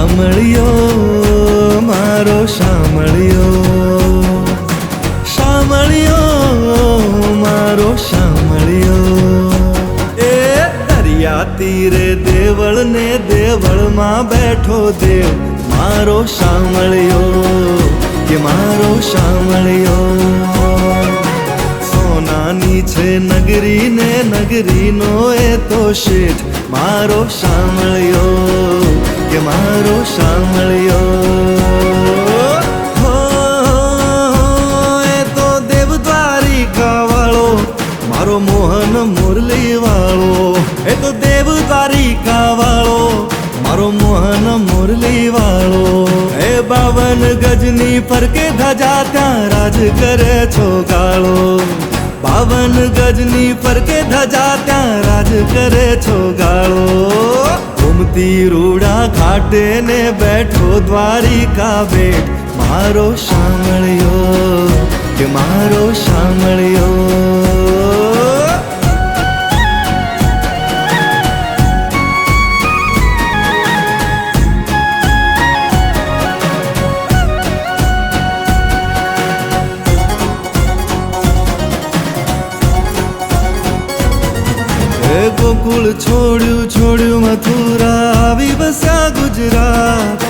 શામળિયો મારો શામળિયો શામળિયો મારો શામળિયો એ દરિયા તીરે દેવળ ને દેવળમાં બેઠો દેવ, મારો શામળિયો કે મારો શામળિયો સોનાની છે નગરી ને નગરીનો એ તો શેઠ, મારો શામળિયો મારો સાંભળ્યો. હો, એ તો દેવ વાળો મારો મોહન મુરલી વાળો એ તો દેવ વાળો મારો મોહન મુરલી વાળો એ બાવન ગજની ફરકે ધજા ત્યાં રાજ કરે છો ગાળો. બાવન ગજની ફરકે ધજા ત્યાં રાજ કરે છો ગાળો. ઘૂમતી રૂડા ખાટે ને બેઠો દ્વારિકા બેટ. મારો શામળ્યો કે મારો શામળિયો? એ ગોકુળ છોડ્યું છોડ્યું મથુરા, આવી બસ્યા ગુજરાત.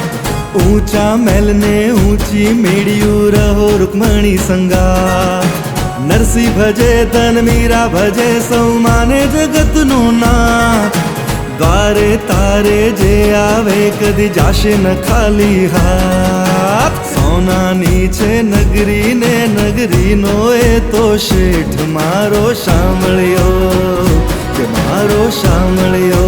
ઊંચા મેલને ઊંચી મેળ્યું રહો રૂકમણી સંગા નરસિંહ ભજે તન મીરા ભજે સૌ માને જગતનો નાથ. દ્વારે તારે જે આવે, કદી જાશે ન ખાલી હાથ. સોનાની છે નગરી ને નગરીનો એ તો શેઠ મારો શામળિયો કે મારો શામળિયો